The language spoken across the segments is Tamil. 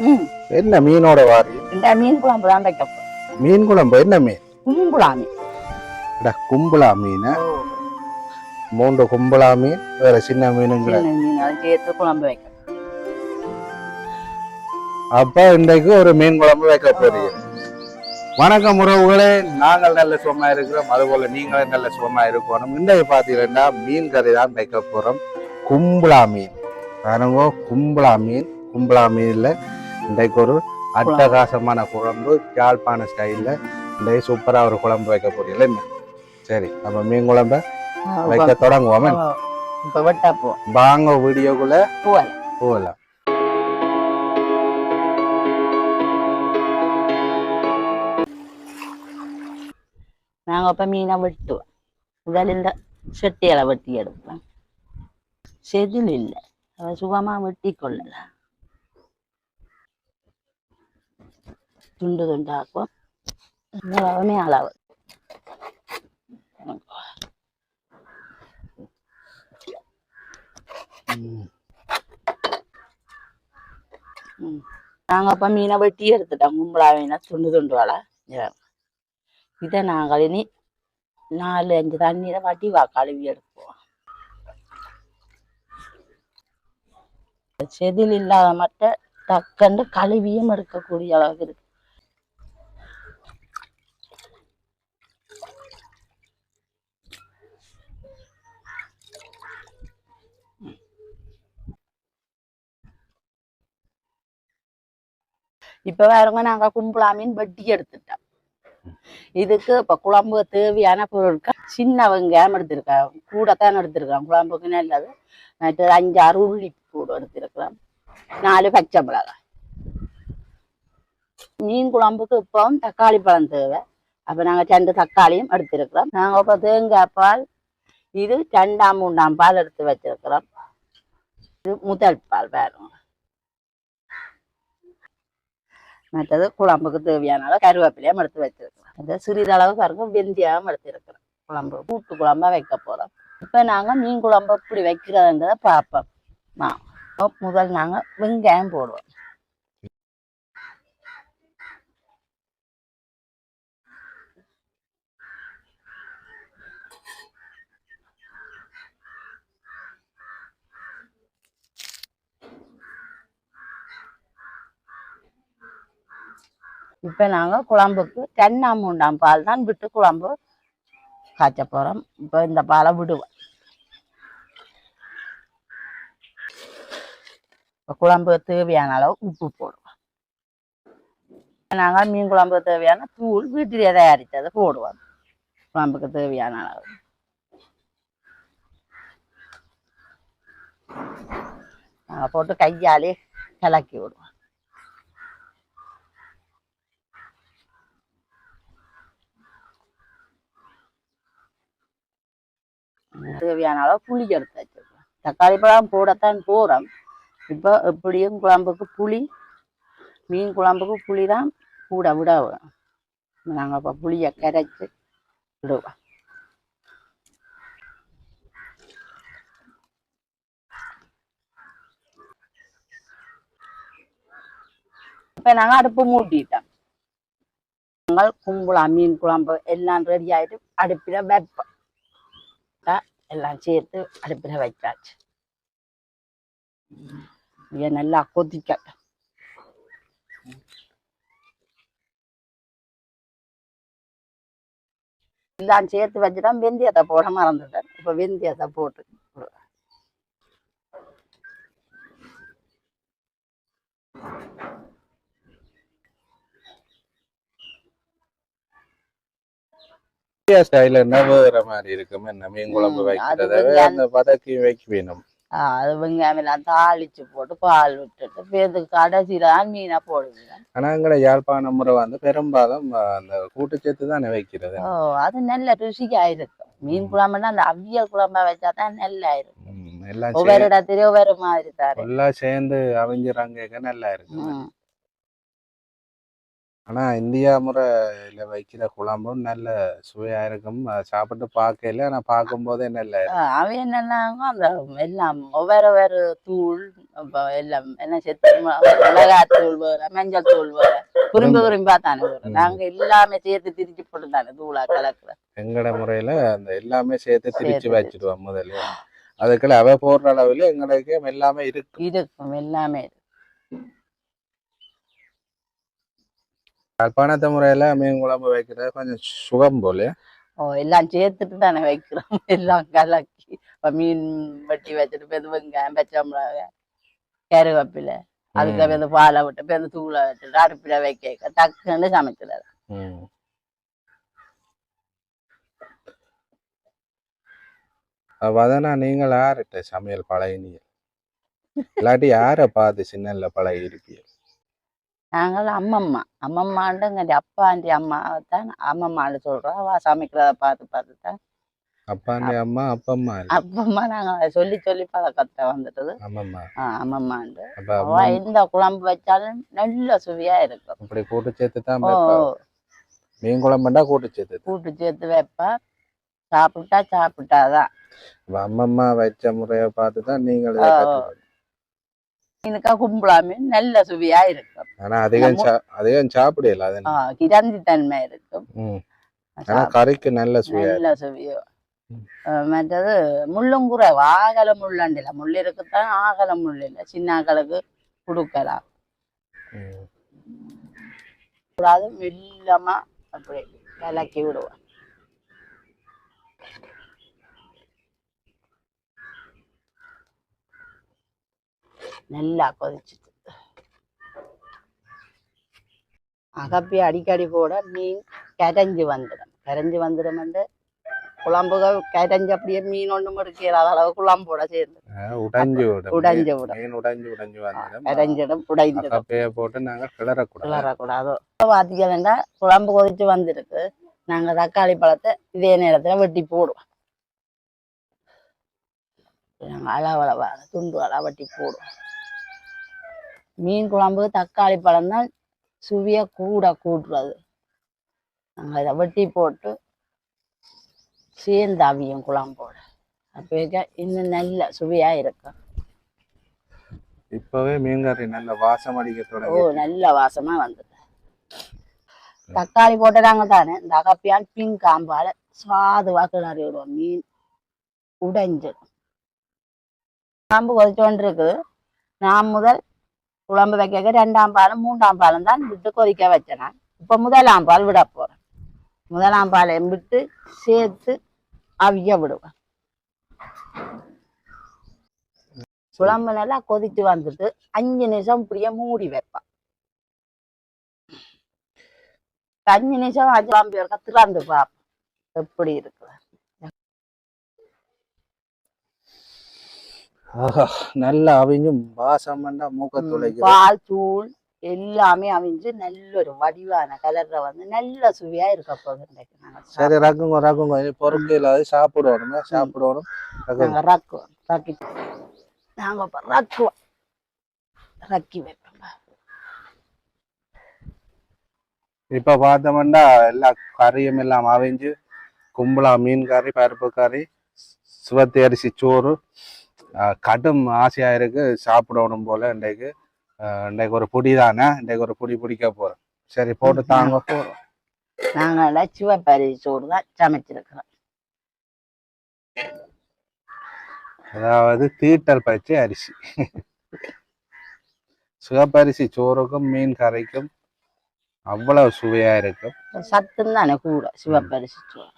ம். என்ன மீனோட வாரி? இந்த மீன் குழம்பு தான் வைக்க. மீன் குழம்பு என்ன மீன்? கும்புளா மீன். அட, கும்பலா மீன்? மூன்று கும்பலா மீன் வேற சின்ன மீனுங்கிற மீன் அதை சேர்த்து குழம்பு வைக்க அப்ப இன்றைக்கு ஒரு மீன் குழம்பு வைக்க போறீங்க. வணக்கம் உறவுகளே நாங்கள் நல்ல சுகமா இருக்கிறோம். அதுபோல நீங்களும் நல்ல சுகமா இருக்கணும். இன்றைக்கு பாத்தீங்கன்னா மீன் கறி தான் வைக்க போறோம். கும்பலா மீன். பாருங்க கும்பலா மீன். கும்பலா மீன்ல இன்றைக்கு ஒரு அட்டகாசமான குழம்பு யாழ்ப்பாண ஸ்டைல்ல இன்றைக்கு சூப்பரா ஒரு குழம்பு வைக்க போறீங்களா என்ன சரி அப்ப மீன் குழம்ப வைக்க தொடங்குவோம் வாங்க வீடியோக்குள்ள போகல போகலாம் நாங்க இப்ப மீனை வெட்டுவோம். முதல்ல இந்த செட்டியலை வெட்டி எடுப்போம். செதில் இல்லை. அதை சுகமா வெட்டி கொள்ளலாம். துண்டு துண்டாக்கும். அளவுமே அளவு. நாங்கள் அப்போ மீனை வெட்டி எடுத்துட்டோம். கும்பலா மீனை துண்டு துண்டு வலை இதை நாங்கள் இனி நாலு அஞ்சு தண்ணீரை வட்டி வா கழுவி எடுப்போம். செதில் இல்லாத மட்டும் டக்குன்னு கழுவியும் எடுக்கக்கூடிய அளவுக்கு இருக்கு. இப்ப வேறவங்க நாங்க கும்பலா மீன் எடுத்துட்டோம். இதுக்கு இப்ப குழம்பு தேவையான பொருட்கள் சின்ன வெங்காயம் எடுத்திருக்கேன் கூட தான் எடுத்திருக்கேன் குழம்புக்கு நல்லது மற்றது அஞ்சாறு உள்ளி கூட எடுத்திருக்கிறேன் நாலு பச்சை மிளகாய். மீன் குழம்புக்கு இப்பவும் தக்காளி பழம் தேவை. அப்ப நாங்க ரெண்டு தக்காளியும் எடுத்திருக்கிறோம். நாங்க இப்ப தேங்காய் பால் இது ரெண்டாம் மூண்டாம் பால் எடுத்து வச்சிருக்கிறோம். இது முதல் பால் பாருங்க. மற்றது குழம்புக்கு தேவையான கருவேப்பிலையும் எடுத்து வச்சிருக்கிறோம் அந்த சிறிதளவு பாருங்க வெந்தியாகவும் எடுத்திருக்கிறோம் குழம்பு கூட்டு குழம்பா வைக்க போறோம் இப்ப நாங்க மீன் குழம்பு இப்படி வைக்கிறதுன்றதை பார்ப்போம் முதல் நாங்க வெங்காயம் போடுவோம் இப்ப நாங்க குழம்புக்கு தென்னாம் மூண்டாம் பால் தான் விட்டு குழம்பு காய்ச்ச போகிறோம் இப்போ இந்த பாலை விடுவோம். இப்போ குழம்பு தேவையான அளவு உப்பு போடுவோம். நாங்கள் மீன் குழம்புக்கு தேவையான தூள் வீட்டிலேயே தயாரித்ததை போடுவோம். குழம்புக்கு தேவையான அளவு. நாங்க போட்டு கையாலே கலக்கி விடுவோம். தேவையான அளவு புளி எடுத்து வச்சிருக்கோம் தக்காளி பழம் போடத்தான் போகிறோம் இப்போ எப்படியும் குழம்புக்கு புளி மீன் குழம்புக்கு புளி தான் கூட விட நாங்கள் இப்போ புளியை கரைச்சி விடுவோம். இப்போ நாங்கள் அடுப்பு மூட்டிட்டோம். நாங்கள் கும்பலாம் மீன் குழம்பு எல்லாம் ரெடி ஆகிட்டு அடுப்பில் வைப்போம். எல்லாம் சேர்த்து அடுப்பில் வைத்தாச்சு. இதை நல்லா கொதிக்கட்டும். எல்லாம் சேர்த்து வச்சுட்டா வெந்தயத்தை போட மறந்துட்டேன். இப்போ வெந்தயத்தை போட்டு விடுவேன். ஸ்டைல என்ன வேற மாதிரி இருக்கும்? என்ன மீன் குழம்பு வைக்கிறத. அந்த பதக்கி வைக்க வேணும் அது வெங்காயம் எல்லாம் தாளிச்சு போட்டு பால் விட்டுட்டு கடைசியில தான் மீனை போடுவேன் ஆனா எங்களை யாழ்ப்பாண முறை வந்து பெரும்பாலும் அந்த கூட்டுச்சேத்து தானே வைக்கிறது. ஓ அது நல்ல ருசியா இருக்கும் மீன் குழம்புனா அந்த அவியல் குழம்பா வச்சா தான் நல்லா இருக்கும் ஒவ்வொரு இடத்துலயும் ஒவ்வொரு மாதிரி தாரு எல்லாம் சேர்ந்து அவிஞ்சிறாங்க நல்லா இருக்கு ம். ஆனா இந்தியா முறையில வைக்கிற குழம்பும் நல்ல சுவையா இருக்கும் அதை சாப்பிட்டு பார்க்கல ஆனா பார்க்கும்போதே நல்ல ஆஹ் அவன் என்னன்னாங்க அந்த எல்லாம் ஒவ்வொரு வேறு தூள் எல்லாம் என்ன செத்து மிளகாய் தூள் வேற மஞ்சள் தூள் வேற விரும்பி விரும்பி தானே வேற ம். நாங்க எல்லாமே சேர்த்து திரிச்சு போட்டு தானே தூளா கலக்குற எங்கட முறையில அந்த எல்லாமே சேர்த்து திரிச்சு வச்சிடுவோம் முதல்ல அதுக்குள்ள அவ போடுற அளவுல எங்களுக்கு எல்லாமே இருக்கு இருக்கும் எல்லாமே இருக்கு. யாழ்ப்பாணத்து முறையில மீன் குழம்பு வைக்கிறது கொஞ்சம் சுகம் போல. ஓ எல்லாம் சேர்த்துட்டு தானே வைக்கிறோம். எல்லாம் கலக்கி. இப்ப மீன் வெட்டி வச்சுட்டு இப்போ வெங்காயம் பச்சை மிளகாய் கருவேப்பிலை அதுக்கு வந்து பாலை விட்டு இப்போ வந்து தூளை வச்சுட்டு அடுப்பில் வைக்க டக்குன்னு சமைச்சிடாரு ம். அப்ப நீங்கள் யார்கிட்ட சமையல் பழகினீங்க இல்லாட்டி யாரை பார்த்து சின்னல்ல பழகி இருப்பீங்க நாங்கள் அம்மம்மா. அம்மம்மாண்டு எங்கள் அப்பாண்டி அம்மாவை தான் அம்மம்மான்னு சொல்கிறோம் அவ சமைக்கிறத பார்த்து பார்த்து தான். அப்பாண்டி அம்மா அப்பம்மா. அப்பம்மா நாங்கள் சொல்லி சொல்லி பழக்கத்தை வந்துட்டது. அம்மம்மா. ஆ, அம்மம்மாண்டு. அப்ப அவ எந்த குழம்பு வச்சாலும் நல்ல சுவையா இருக்கும். இப்படி கூட்டு சேர்த்து தான். மீன் குழம்புண்டா கூட்டு சேர்த்து. கூட்டு சேர்த்து வைப்பா. சாப்பிட்டா சாப்பிட்டாதான். அம்மம்மா வச்ச முறைய பார்த்து தான் நீங்கள். எனக்கா கும்பலாமே நல்ல சுவையா இருக்கும். ஆனா அதிகம் அதிகம் சாப்பிடல கிரந்தி தன்மை இருக்கும். ஆனா கறிக்கு நல்ல சுவையா நல்ல சுவையோ. மற்றது முள்ளுங்குறை ஆகல முள்ளண்டில. முள் இருக்குத்தான் ஆகல முள் இல்லை சின்ன ஆக்களுக்கு கொடுக்கலாம். கூடாது மெல்லமா அப்படி விளக்கி விடுவோம். நல்லா கொதிச்சுட்டு அகப்பி அடிக்கடி போட மீன் கரைஞ்சு வந்துடும். கரைஞ்சு வந்துடும் வந்து குழம்புகள் கரைஞ்சு அப்படியே மீன் ஒன்று முடிக்கிற அளவு குழம்போட சேர்ந்து. உடைஞ்சு விடும். உடைஞ்சு விடும். உடைஞ்சு உடைஞ்சு வந்துடும். கரைஞ்சிடும் உடைஞ்சிடும். போட்டு நாங்க கிளறக்கூடாது. கிளறக்கூடாதோ. பார்த்தீங்கன்னா குழம்பு கொதிச்சு வந்திருக்கு. நாங்க தக்காளி பழத்தை இதே நேரத்துல வெட்டி போடுவோம். அளவளவா துண்டு அளவு வெட்டி போடுவோம். மீன் குழம்பு தக்காளி பழம் தான் சுவைய கூட கூட்டுறது நாங்க இதை வெட்டி போட்டு சேர்ந்து அவியும் குழம்போட. அப்போ இன்னும் நல்ல சுவையா இருக்கும் இப்பவே மீன் கறி நல்ல வாசம் அடிக்க ஓ நல்ல வாசமா வந்தது. தக்காளி போட்டுறாங்க தானே இந்த அகப்பியால் பின் காம்பால சுவாதுவா கிளறி விடுவோம் மீன் உடைஞ்சிடும். காம்பு கொதிச்சோண்டு இருக்குது நான் முதல் குழம்பு வைக்க ரெண்டாம் பாலும் மூன்றாம் பாலும் தான் விட்டு கொதிக்க வச்சேன் இப்போ இப்ப முதலாம் பால் விட போறேன். முதலாம் பாலையும் விட்டு சேர்த்து அவிய விடுவேன். குழம்பு நல்லா கொதிச்சு வந்துட்டு அஞ்சு நிமிஷம் இப்படியே மூடி வைப்பேன். அஞ்சு நிமிஷம் அஞ்சு குழம்பு இருக்க திறந்து பார்ப்பேன் எப்படி இருக்கு ஆஹா, நல்லா அவிஞ்சும் வாசம் பண்ணா மூக்க துளைக்குது. பால் தூள் எல்லாமே அவிஞ்சு நல்ல ஒரு வடிவான கலர்ல வந்து நல்ல சுவையா இருக்க போகுது சரி ரக்குங்க இனி பொறுக்கு இல்லாத சாப்பிடணும் ரக்குங்க. நாங்க ரக்குவோம். ரக்கி நாங்க ரக்குவோம். ரக்கி வைப்போம் இப்ப பார்த்தோம்னா எல்லா கறியும் எல்லாம் அவிஞ்சு கும்பலா மீன் கறி பருப்பு கறி சிவத்தி அரிசி சோறு கடும் ஆசையா இருக்கு. சாப்பிடணும் போல இன்றைக்கு இன்றைக்கு ஒரு பொடி தானே? இன்றைக்கு ஒரு பொடி பிடிக்க போறோம். சரி போட்டு தாங்க போறோம். நாங்க சிவப்பரிசி சோறு தான் சமைச்சிருக்கிறோம். அதாவது தீட்டல் பச்சை அரிசி. சிவப்பரிசி சோறுக்கும் மீன் கறிக்கும் அவ்வளவு சுவையா இருக்கும். சத்துன்னு தானே கூட சிவப்பரிசி சோறு.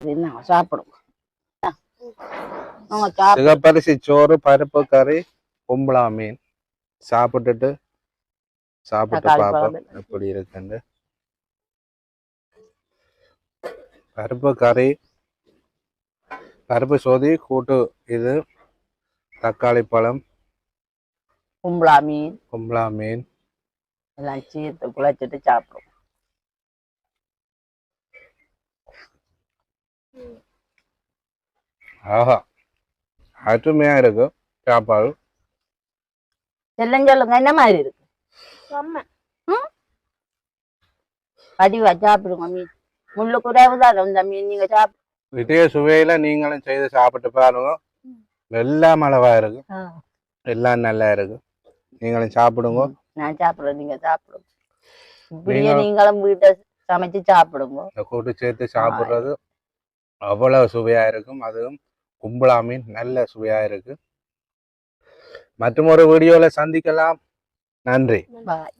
இது நாங்க சாப்பிடுவோம் நாங்க சாப்பிட சிகப்பரிசி சோறு பருப்பு கறி கும்பலா மீன். சாப்பிட்டுட்டு சாப்பிட்டு பார்ப்போம். எப்படி இருக்குன்னு. பருப்பு கறி பருப்பு சோதி கூட்டு இது தக்காளி பழம் கும்பலா மீன். கும்பலா மீன். எல்லாம் சேர்த்து குழைச்சிட்டு சாப்பிடுவோம் ஆஹா. அருமையா இருக்கு சாப்பாடு. எல்லாம் சொல்லுங்க என்ன மாதிரி இருக்கு? வடிவா சாப்பிடுங்க மீன். முள்ளு குறைவு தான் இந்த மீன் நீங்க சாப்பிடு இதே சுவையில நீங்களும் செய்து சாப்பிட்டு பாருங்க. எல்லாம் அளவா இருக்கு. எல்லாம் நல்லா இருக்கு. நீங்களும் சாப்பிடுங்க. நான் சாப்பிடுறேன். நீங்க சாப்பிடுங்க. இப்படியே நீங்களும் வீட்டை சமைச்சு சாப்பிடுங்க. கூட்டு சேர்த்து சாப்பிடுறது அவ்வளவு சுவையா இருக்கும். அதுவும் கும்பலா மீன் நல்ல சுவையா இருக்கு. மற்றும் ஒரு வீடியோல சந்திக்கலாம். நன்றி. பாய்.